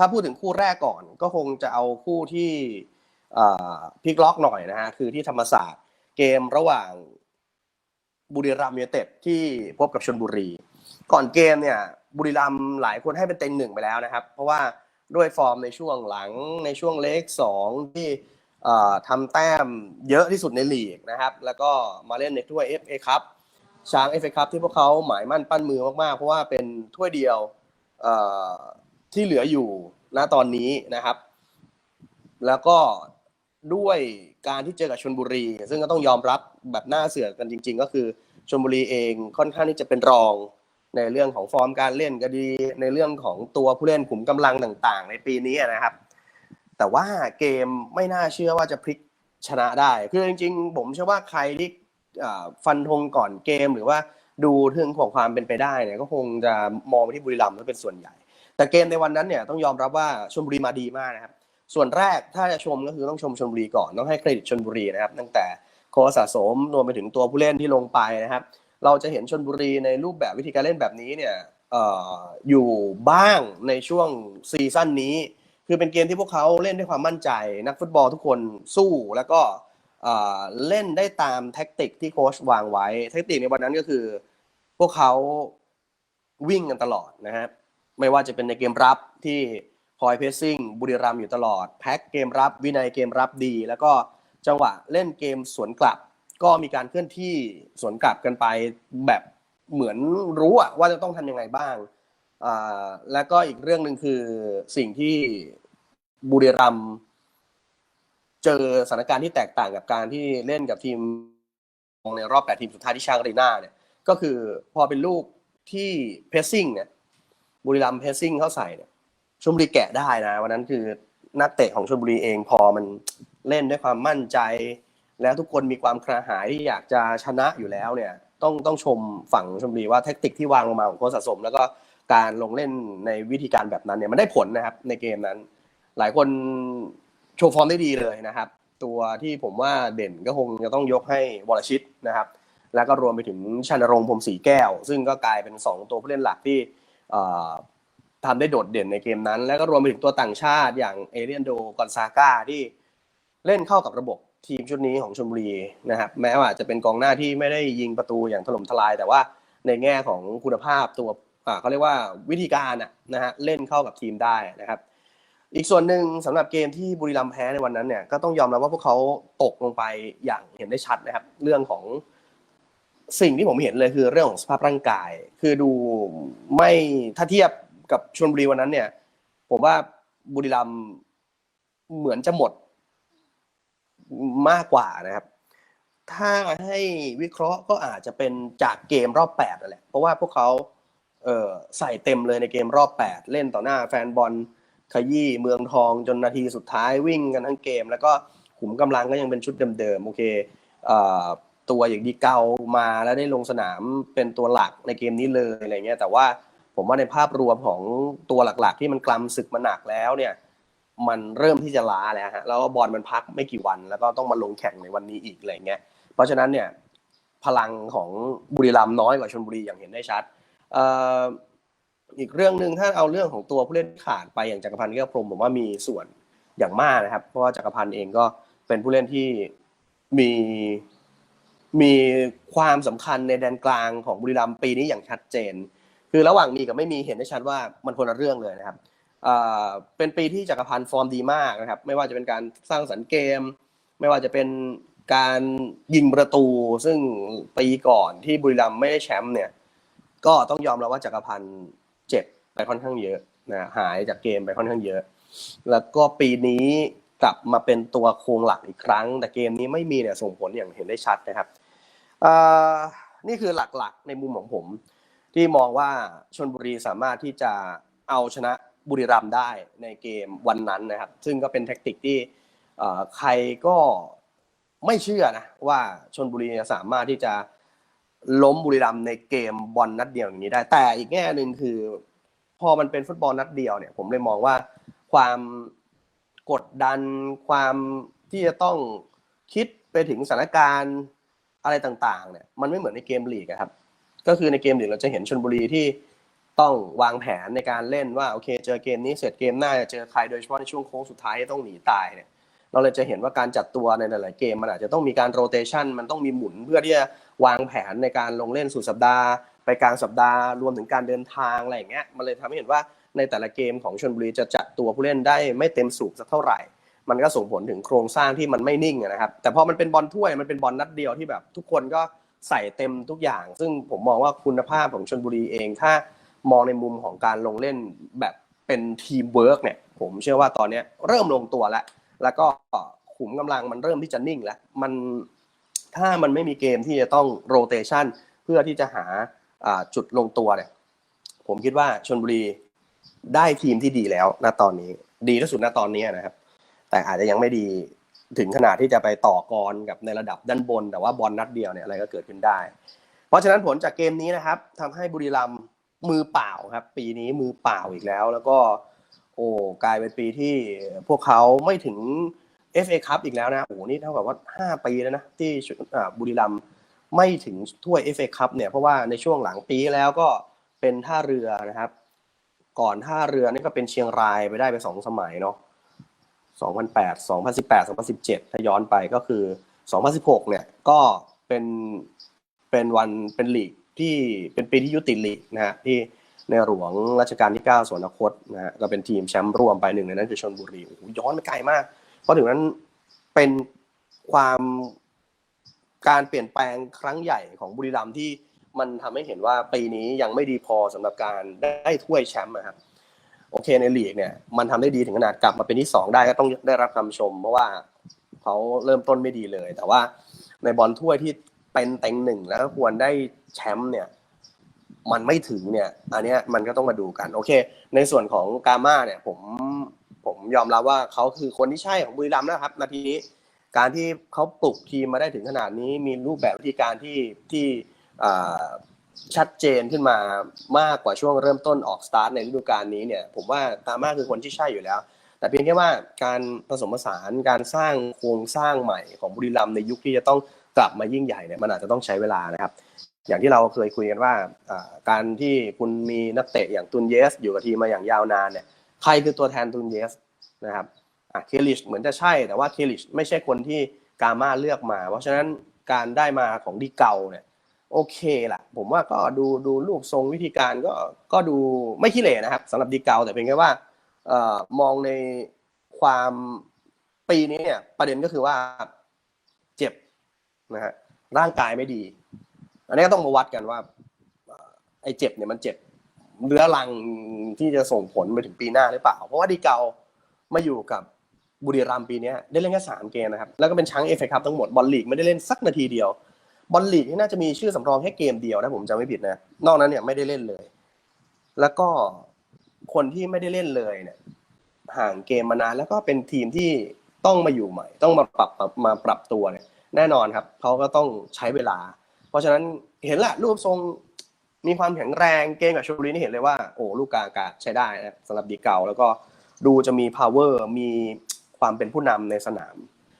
ถ้าพูดถึงคู่แรกก่อน ก็คงจะเอาคู่ที่พลิกล็อกหน่อยนะฮะคือที่ธรรมศาสตร์เกมระหว่างบุรีรัมย์ยูไนเต็ดที่พบกับชลบุรี ก่อนเกมเนี่ยบุรีรัมย์หลายคนให้เป็นเต็งหนึ่งไปแล้วนะครับ เพราะว่าด้วยฟอร์มในช่วงหลังในช่วงเล็กสองที่ทำแต้มเยอะที่สุดในลีกนะครับ แล้วก็มาเล่นในถ้วย FA ครับช้าง FA ครับที่พวกเขาหมายมั่นปั้นมือมากๆ เพราะว่าเป็นถ้วยเดียว ที่เหลืออยู่ณตอนนี้นะครับ แล้วก็ด้วยการที่เจอกับชนบุรี ซึ่งก็ต้องยอมรับแบบหน้าเสือกันจริง ๆ ก็คือชนบุรีเองค่อนข้างที่จะเป็นรองในเรื่องของฟอร์มการเล่นก็ดีในเรื่องของตัวผู้เล่นขุมกำลังต่างๆ ในปีนี้นะครับ แต่ว่าเกมไม่น่าเชื่อว่าจะพลิกชนะได้ คือจริง ๆ ผมเชื่อว่าใครที่ฟันธงก่อนเกมหรือว่าดูเรื่องของความเป็นไปได้เนี่ยก็คงจะมองไปที่บุรีรัมย์เป็นส่วนใหญ่ แต่เกมในวันนั้นเนี่ยต้องยอมรับว่าชลบุรีมาดีมากนะครับ ส่วนแรกถ้าจะชมก็คือต้องชมชลบุรีก่อนต้องให้เครดิตชลบุรีนะครับ ตั้งแต่โค้ชสะสมรวมไปถึงตัวผู้เล่นที่ลงไปนะครับ เราจะเห็นชนบุรีในรูปแบบวิธีการเล่นแบบนี้เนี่ยอยู่บ้างในช่วงซีซั่นนี้ คือเป็นเกมที่พวกเขาเล่นด้วยความมั่นใจ นักฟุตบอลทุกคนสู้แล้วก็เล่นได้ตามแท็กติกที่โค้ชวางไว้ แท็กติกในวันนั้นก็คือ พวกเขาวิ่งกันตลอดนะฮะ ไม่ว่าจะเป็นในเกมรับที่คอยเพสซิ่งบุรีรัมอยู่ตลอด แพ็คเกมรับวินัยเกมรับดี แล้วก็จังหวะเล่นเกมสวนกลับ ก็มีการเคลื่อนที่สวนกลับกันไปแบบเหมือนรู้ว่าจะต้องทำยังไงบ้าง แล้วก็อีกเรื่องหนึ่งคือสิ่งที่บุรีรัมเจอสถานการณ์ที่แตกต่างกับการที่เล่นกับทีมในรอบแปดทีมสุดท้ายที่ชางรีนาเนี่ย ก็คือพอเป็นลูกที่เพสซิ่งเนี่ย บุรีรัมเพสซิ่งเข้าใส่เนี่ยชลบุรีแกะได้นะวันนั้นคือนักเตะของชลบุรีเองพอมันเล่นด้วยความมั่นใจ แล้วทุกคนมีความกระหายที่อยากจะชนะอยู่แล้วเนี่ยต้องต้องชมฝั่งชมบุรีว่าแท็กติกที่วางลงมาของโค้ชสะสม แล้วก็การลงเล่นในวิธีการแบบนั้นเนี่ยมันได้ผลนะครับในเกมนั้น หลายคนโชว์ฟอร์มได้ดีเลยนะครับ ตัวที่ผมว่าเด่นก็คงจะต้องยกให้วรชิตนะครับ แล้วก็รวมไปถึงชานรงพรมสีแก้ว ซึ่งก็กลายเป็น 2 ตัวผู้เล่นหลักที่ ทำได้โดดเด่นในเกมนั้น แล้วก็รวมไปถึงตัวต่างชาติอย่างเอเรียนโดกอนซาก้าที่เล่นเข้ากับระบบทีมชุดนี้ของชลบุรีนะครับแม้ว่าจะเป็นกองหน้าที่ไม่ได้ยิงประตูอย่างถล่มทลาย แต่ว่าในแง่ของคุณภาพตัวเขาเรียกว่าวิธีการนะฮะเล่นเข้ากับทีมได้นะครับ อีกส่วนหนึ่งสำหรับเกมที่บุรีรัมย์แพ้ในวันนั้นเนี่ยก็ต้องยอมรับว่าพวกเขาตกลงไปอย่างเห็นได้ชัดนะครับ เรื่องของ สิ่งที่ผมเห็นเลยคือเรื่องของสภาพร่างกาย คือดูไม่ถ้าเทียบกับชลบุรีวันนั้นเนี่ย ผมว่าบุรีรัมย์เหมือนจะหมดมากกว่านะครับ ถ้าให้วิเคราะห์ก็อาจจะเป็นจากเกมรอบแปดนั่นแหละเพราะว่าพวกเขาเใส่เต็มเลยในเกมรอบแปดเล่นต่อหน้าแฟนบอลขยี้เมืองทองจนนาทีสุดท้ายวิ่งกันทั้งเกม แล้วก็ขุมกำลังก็ยังเป็นชุดเดิมๆโอเค ตัวอย่างดีเกามาแล้วได้ลงสนามเป็นตัวหลักในเกมนี้เลยอะไรเงี้ยแต่ว่าผมว่าในภาพรวมของตัวหลักๆ ที่มันกลำศึกมาหนักแล้วเนี่ย มันเริ่มที่จะล้าแล้วฮะแล้วบอลมันพักไม่กี่วัน แล้วก็ต้องมาลงแข่งในวันนี้อีกอะไรเงี้ยเพราะฉะนั้นเนี่ยพลังของบุรีรัมย์น้อยกว่าชลบุรีอย่างเห็นได้ชัดอีกเรื่องหนึ่งถ้าเอาเรื่องของตัวผู้เล่นขาดไปอย่างจักรพันธ์แก้วพรมผมว่ามีส่วนอย่างมากนะครับ เพราะว่าจักรพันธ์เองก็เป็นผู้เล่นที่มี มีความสำคัญในแดนกลางของบุรีรัมย์ปีนี้อย่างชัดเจน คือระหว่างมีกับไม่มีเห็นได้ชัดว่ามันคนละเรื่องเลยนะครับเป็นปีที่จักรพันธ์ฟอร์มดีมากนะครับ ไม่ว่าจะเป็นการสร้างสรรค์เกม ไม่ว่าจะเป็นการยิงประตู ซึ่งปีก่อนที่บุรีรัมย์ไม่ได้แชมป์เนี่ยก็ต้องยอมรับว่าจักรพันธ์เจ็บไปค่อนข้างเยอะนะหายจากเกมไปค่อนข้างเยอะ แล้วก็ปีนี้ กลับมาเป็นตัวโครงหลักอีกครั้ง แต่เกมนี้ไม่มีเนี่ยส่งผลอย่างเห็นได้ชัดนะครับนี่คือหลักๆ ในมุมของผม ที่มองว่าชนบุรีสามารถที่จะเอาชนะบุรีรัมย์ได้ในเกมวันนั้นนะครับ ซึ่งก็เป็นแท็กติกที่ใครก็ไม่เชื่อนะว่าชนบุรีสามารถที่จะล้มบุรีรัมย์ในเกมบอลนัดเดียวอย่างนี้ได้ แต่อีกแง่หนึ่งคือ พอมันเป็นฟุตบอลนัดเดียวเนี่ย ผมเลยมองว่าความ กดดันความที่จะต้องคิดไปถึงสถานการณ์อะไรต่างๆเนี่ยมันไม่เหมือนในเกมลีกครับ ก็คือในเกมลีกเราจะเห็นชนบุรีที่ต้องวางแผนในการเล่นว่าโอเค เจอเกมนี้เสร็จเกมหน้าจะเจอใครโดยเฉพาะในช่วงโค้งสุดท้ายต้องหนีตายเนี่ยเราเลยจะเห็นว่าการจัดตัวในหลาย ๆ เกมมันอาจจะต้องมีการโรเตชันมันต้องมีหมุนเพื่อที่จะวางแผนในการลงเล่นสุดสัปดาห์ ไปกลางสัปดาห์รวมถึงการเดินทางอะไรอย่างเงี้ยมันเลยทำให้เห็นว่า ในแต่ละเกมของชลบุรีจะจัดตัวผู้เล่นได้ไม่เต็มสูบสักเท่าไหร่ มันก็ส่งผลถึงโครงสร้างที่มันไม่นิ่งนะครับ แต่พอมันเป็นบอลถ้วยมันเป็นบอลนัดเดียวที่แบบ ทุกคนก็ใส่เต็มทุกอย่าง ซึ่งผมมองว่าคุณภาพของชลบุรีเอง ถ้ามองในมุมของการลงเล่นแบบเป็นทีมเวิร์กเนี่ย ผมเชื่อว่าตอนนี้เริ่มลงตัวแล้ว แล้วก็ขุมกำลังมันเริ่มที่จะนิ่งแล้ว มันถ้ามันไม่มีเกมที่จะต้องโรเตชันเพื่อที่จะหาจุดลงตัวเนี่ย ผมคิดว่าชนบุรี ได้ทีมที่ดีแล้วณตอนนี้ ดีที่สุดณตอนนี้นะครับ แต่อาจจะยังไม่ดีถึงขนาดที่จะไปต่อกรกับในระดับด้านบน แต่ว่าบอลนัดเดียวเนี่ยอะไรก็เกิดขึ้นได้ เพราะฉะนั้นผลจากเกมนี้นะครับทำให้บุรีรัมย์มือเปล่าครับ ปีนี้มือเปล่าอีกแล้ว แล้วก็ โอ้กลายเป็นปีที่พวกเขาไม่ถึง FA คัพอีกแล้วนะโอ้โหนี่เท่ากับว่า 5 ปีแล้วนะที่บุรีรัมย์ไม่ถึงถ้วย FA คัพเนี่ยเพราะว่าในช่วงหลังปีแล้วก็เป็นท่าเรือนะครับ ก่อนท่าเรือนี่ก็เป็นเชียงรายไปได้ไปสองสมัยเนาะ2008 2018 2017 ถ้าย้อนไปก็คือ 2016 เนี่ยก็เป็นเป็นวันเป็นลีกที่เป็นปีที่ยุติลีกนะฮะที่ในหลวงรัชกาลที่ 9สวนคตนะฮะก็เป็นทีมแชมป์ร่วมไปหนึ่งในนั้นคือชนบุรีโอ้โหย้อนไปไกลมาก เพราะถึงนั้นเป็นความการเปลี่ยนแปลงครั้งใหญ่ของบุรีรัมย์ที่ มันทำให้เห็นว่าปีนี้ยังไม่ดีพอสำหรับการได้ถ้วยแชมป์นะครับโอเคในลีกเนี่ยมันทำได้ดีถึงขนาดกลับมาเป็นที่สองได้ก็ต้องได้รับคำชม เพราะว่าเขาเริ่มต้นไม่ดีเลย แต่ว่าในบอลถ้วยที่เป็นเต็งหนึ่งแล้วควรได้แชมป์เนี่ยมันไม่ถึงเนี่ย อันเนี้ยมันก็ต้องมาดูกันโอเค ในส่วนของกาม่าเนี่ยผมผมยอมรับว่าเขาคือคนที่ใช่ของบุรีรัมย์นะครับนาทีนี้การที่เขาปลุกทีมมาได้ถึงขนาดนี้มีรูปแบบวิธีการที่ที่ ชัดเจนขึ้นมามากกว่าช่วงเริ่มต้นออกสตาร์ทในฤดูกาลนี้เนี่ยผมว่ากาม่าคือคนที่ใช่อยู่แล้ว แต่เพียงแค่ว่าการผสมผสานการสร้างโครงสร้างใหม่ของบุรีรัมในยุคที่จะต้องกลับมายิ่งใหญ่เนี่ยมันอาจจะต้องใช้เวลานะครับ อย่างที่เราเคยคุยกันว่าการที่คุณมีนักเตะอย่างตุนเยส อยู่กับทีมมาอย่างยาวนานเนี่ยใครคือตัวแทนตุนเยสนะครับเคลิชเหมือนจะใช่แต่ว่าเคลิชไม่ใช่คนที่กามาเลือกมา เพราะฉะนั้นการได้มาของดีเกาเนี่ย โอเคล่ะผมว่าก็ดูดูรูปทรงวิธีการก็ก็ดูไม่ขี้เหร่นะครับสำหรับดีเกาแต่เพียงแค่ว่าเอ่อมองในความปีนี้เนี่ย ประเด็นก็คือว่าเจ็บนะฮะร่างกายไม่ดี อันนี้ก็ต้องมาวัดกันว่าไอ้เจ็บเนี่ยมันเจ็บเรื้อรังที่จะส่งผลไปถึงปีหน้าหรือเปล่า เพราะว่าดีเกามาอยู่กับบุรีรัมย์ปีนี้ได้เล่นแค่สามเกมนะครับ แล้วก็เป็นช้างเอฟเอคัพทั้งหมดบอลลีกไม่ได้เล่นสักนาทีเดียว บอลลีกนี่น่าจะมีชื่อสำรองแค่เกมเดียวนะผมจำไม่ผิดนะ นอกนั้นเนี่ยไม่ได้เล่นเลย แล้วก็คนที่ไม่ได้เล่นเลยเนี่ย ห่างเกมมานานแล้วก็เป็นทีมที่ต้องมาอยู่ใหม่ ต้องมาปรับมาปรับตัวเนี่ย แน่นอนครับเขาก็ต้องใช้เวลา เพราะฉะนั้นเห็นแหละรูปทรงมีความแข็งแรงเกมกับชลบุรีนี่เห็นเลยว่าโอ้ลูกกาอากาศใช้ได้นะสำหรับดีเก่า แล้วก็ดูจะมี power มีความเป็นผู้นำในสนาม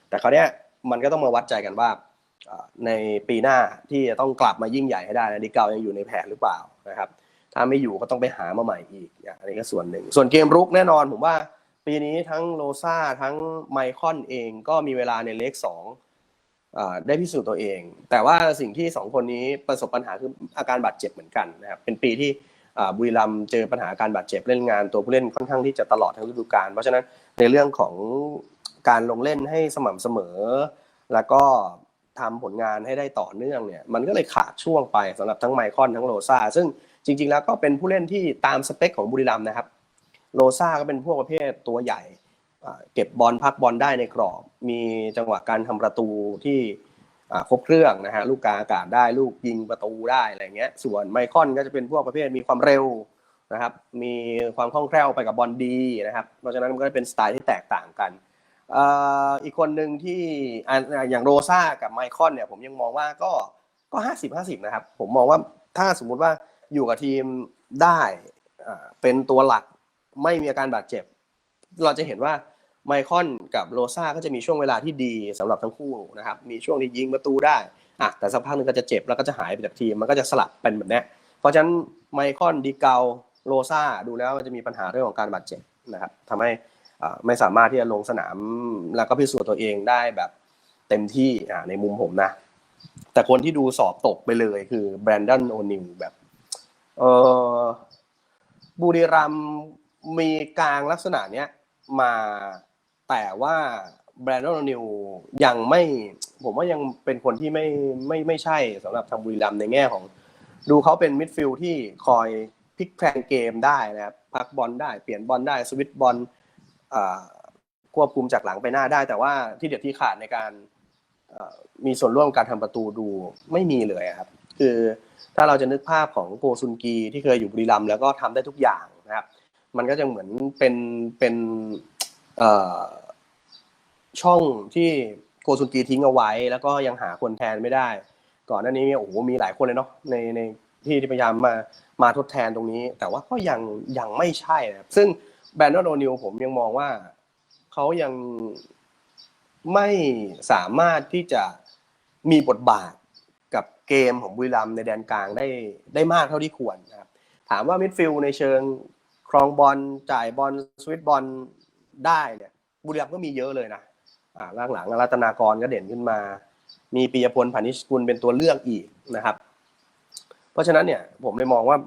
แต่คราเนี้ยมันก็ต้องมาวัดใจกันว่า ในปีหน้าที่จะต้องกลับมายิ่งใหญ่ให้ได้นะดีเกายังอยู่ในแผนหรือเปล่านะครับ ถ้าไม่อยู่ก็ต้องไปหามาใหม่อีกอันนี้ก็ส่วนหนึ่ง ส่วนเกมรุกแน่นอนผมว่า ปีนี้ทั้งโลซาทั้งไมคอนเองก็มีเวลาในเลขสองได้พิสูจน์ตัวเอง แต่ว่าสิ่งที่สองคนนี้ประสบปัญหาคืออาการบาดเจ็บเหมือนกันนะครับเป็นปีที่บุรีรัมเจอปัญหาการบาดเจ็บเล่นงานตัวผู้เล่นค่อนข้างที่จะตลอดทั้งฤดูกาลเพราะฉะนั้นในเรื่องของการลงเล่นให้สม่ำเสมอ แล้วก็ ทำผลงานให้ได้ต่อเนื่องเนี่ยมันก็เลยขาดช่วงไปสำหรับทั้งไมคอนทั้งโลซาซึ่งจริง ๆ แล้วก็เป็นผู้เล่นที่ตามสเปคของบุรีรัมย์นะครับโลซาก็เป็นพวกประเภทตัวใหญ่เก็บบอลพักบอลได้ในกรอบ มีจังหวะการทำประตูที่ครบเครื่องนะฮะลูกกาอากาศได้ลูกยิงประตูได้อะไรเงี้ยส่วนไมคอนก็จะเป็นพวกประเภทมีความเร็วนะครับ มีความคล่องแคล่วไปกับบอลดีนะครับเพราะฉะนั้นมันก็เป็นสไตล์ที่แตกต่างกัน อีกคนหนึ่งที่อย่างโรซ่ากับไมคอนเนี่ยผมยังมองว่าก็ก็ห้าสิบห้าสิบนะครับ ผมมองว่าถ้าสมมุติว่าอยู่กับทีมได้เป็นตัวหลักไม่มีอาการบาดเจ็บ เราจะเห็นว่าไมคอนกับโรซ่าก็จะมีช่วงเวลาที่ดีสำหรับทั้งคู่นะครับ มีช่วงที่ยิงประตูได้อะแต่สักพักหนึ่งก็จะเจ็บแล้วก็จะหายไปจากทีมมันก็จะสลับเป็นแบบนี้เพราะฉะนั้นไมคอนดีเกาโลซาดูแล้วมันจะมีปัญหาเรื่องของการบาดเจ็บนะครับทำให้ ไม่สามารถที่จะลงสนามแล้วก็พิสูจน์ตัวเองได้แบบเต็มที่อ่าในมุมผมนะ แต่คนที่ดูสอบตกไปเลยคือแบรนดอนโอนิลแบบเออบุรีรัมมีกลางลักษณะเนี้ยมาแต่ว่าแบรนดอนโอนิลยังไม่ผมว่ายังเป็นคนที่ไม่ไม่ไม่ใช่สำหรับทางบุรีรัมในแง่ของ ดูเขาเป็นมิดฟิลด์ที่คอยพลิกแพลงเกมได้นะครับพักบอลได้เปลี่ยนบอลได้สวิตบอล ควบคุมจากหลังไปหน้าได้ แต่ว่าที่เด็ดที่ขาดในการมีส่วนร่วมการทำประตูดูไม่มีเลยครับ คือถ้าเราจะนึกภาพของโกซุนกีที่เคยอยู่บุรีรัมย์แล้วก็ทำได้ทุกอย่างนะครับ มันก็จะเหมือนเป็นเป็นช่องที่โกซุนกีทิ้งเอาไว้ แล้วก็ยังหาคนแทนไม่ได้ ก่อนหน้านี้โอ้โหมีหลายคนเลยเนาะในในที่ที่พยายามมามาทดแทนตรงนี้ แต่ว่าก็ยังยังไม่ใช่นะครับซึ่ง แบรนดอนโอนิลผมยังมองว่าเขายังไม่สามารถที่จะมีบทบาทกับเกมของบุรีรัมในแดนกลางได้ได้มากเท่าที่ควรนะครับ ถามว่ามิดฟิลในเชิงครองบอลจ่ายบอลสวิตบอลได้เนี่ยบุรีรัมก็มีเยอะเลยนะอ่าล่างหลังรัตนากรก็เด่นขึ้นมา มีปียพลพานิชกุลเป็นตัวเลือกอีกนะครับ เพราะฉะนั้นเนี่ยผมเลยมองว่า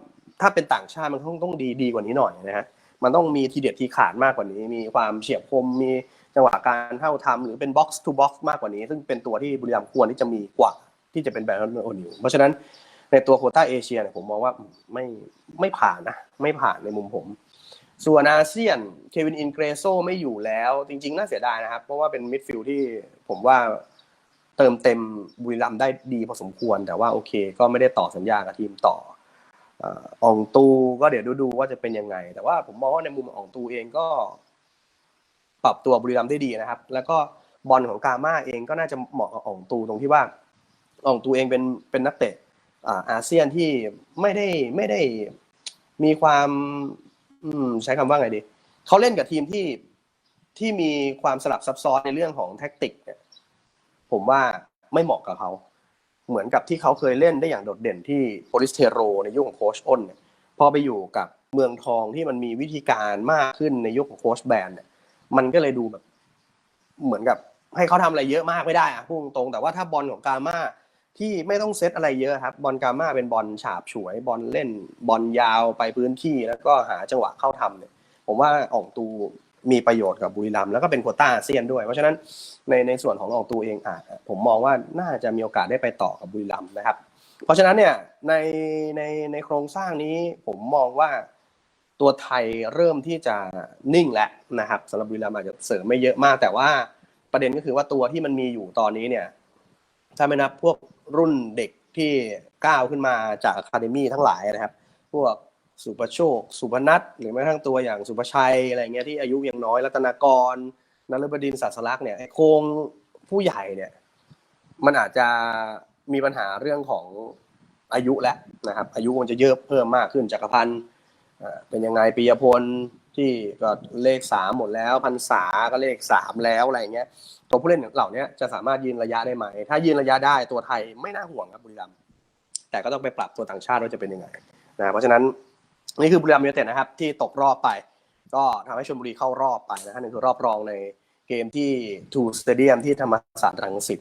ถ้าเป็นต่างชาติมันต้องต้องดีดีกว่านี้หน่อยนะฮะ มันต้องมีทีเด็ดทีขาดมากกว่านี้ มีความเฉียบคมมีจังหวะการเท่าทำหรือเป็นบ็อกซ์ทูบ็อกซ์มากกว่านี้ ซึ่งเป็นตัวที่บุรีรัมย์ควรที่จะมีกว่าที่จะเป็นแบรนด์โอนิวเพราะฉะนั้นในตัวโคต้าเอเชียเนี่ยผมมองว่าไม่ไม่ผ่านนะไม่ผ่านในมุมผม ส่วนอาเซียนเควินอินเกรโซไม่อยู่แล้ว จริง ๆ น่าเสียดายนะครับ เพราะว่าเป็นมิดฟิลด์ที่ผมว่าเติมเต็มบุรีรัมย์ได้ดีพอสมควร แต่ว่าโอเค ก็ไม่ได้ต่อสัญญากับทีมต่อ อ่องตูก็เดี๋ยวดูดูว่าจะเป็นยังไง แต่ว่าผมมองว่าในมุมขององตูเองก็ ปรับตัวบุรีรัมย์ได้ดีนะครับ แล้วก็บอลของกาม่าเองก็น่าจะเหมาะกับอองตูตรงที่ว่าอองตูเองเป็นเป็นนักเตะอ่าอาเซียนที่ไม่ได้ไม่ได้มีความอืมใช้คำว่าไงดีเขาเล่นกับทีมที่ที่มีความสลับซับซ้อนในเรื่องของแท็กติกเนี่ยผมว่าไม่เหมาะกับเขา เหมือนกับที่เขาเคยเล่นได้อย่างโดดเด่นที่โปลิสเทโรในยุคของโคชอ้นเนี่ยพอไปอยู่กับเมืองทองที่มันมีวิธีการมากขึ้นในยุคของโคชแบนเนี่ยมันก็เลยดูแบบ เหมือนกับให้เขาทำอะไรเยอะมากไม่ได้อะพูดตรง แต่ว่าถ้าบอลของกาม่าที่ไม่ต้องเซตอะไรเยอะครับ บอลกาม่าเป็นบอลฉาบฉวย บอลเล่นบอลยาวไปพื้นที่แล้วก็หาจังหวะเข้าทำเนี่ยผมว่าอ่องตู มีประโยชน์กับบุรีรัมย์แล้วก็เป็นโควต้าอาเซียนด้วย เพราะฉะนั้นในในส่วนของอองตูเองอะผมมองว่าน่าจะมีโอกาสได้ไปต่อกับบุรีรัมย์นะครับ เพราะฉะนั้นเนี่ยในในในโครงสร้างนี้ผมมองว่าตัวไทยเริ่มที่จะนิ่งแล้วนะครับสำหรับบุรีรัมย์อาจจะเสริมไม่เยอะมาก แต่ว่าประเด็นก็คือว่าตัวที่มันมีอยู่ตอนนี้เนี่ยถ้าไม่นับพวกรุ่นเด็กที่ก้าวขึ้นมาจากอะคาเดมี่ทั้งหลายนะครับ พวก สุประโชค สุพนัทหรือแม้กระทั่งตัวอย่างสุประชัยอะไรเงี้ยที่อายุยังน้อยรัตนากรนฤบดินศาสลักษณ์เนี่ยโครงผู้ใหญ่เนี่ย มันอาจจะมีปัญหาเรื่องของอายุแล้วนะครับ อายุมันจะเยอะเพิ่มมากขึ้นจักรพันธ์เป็นยังไงปียพลที่ก็เลขสามหมดแล้วพันษาก็เลขสามแล้วอะไรเงี้ยตัวผู้เล่นเหล่านี้จะสามารถยืนระยะได้ไหม ถ้ายืนระยะได้ตัวไทยไม่น่าห่วงครับบุรีรัมย์แต่ก็ต้องไปปรับตัวต่างชาติว่าจะเป็นยังไงนะเพราะฉะนั้น นี่คือบุรีรัมย์ยูไนเต็ดนะครับที่ตกรอบไป ก็ทำให้ชลบุรีเข้ารอบไปนะฮะนั่นคือรอบรองในเกมที่ทูสเตเดียมที่ธรรมศาสตร์รังสิต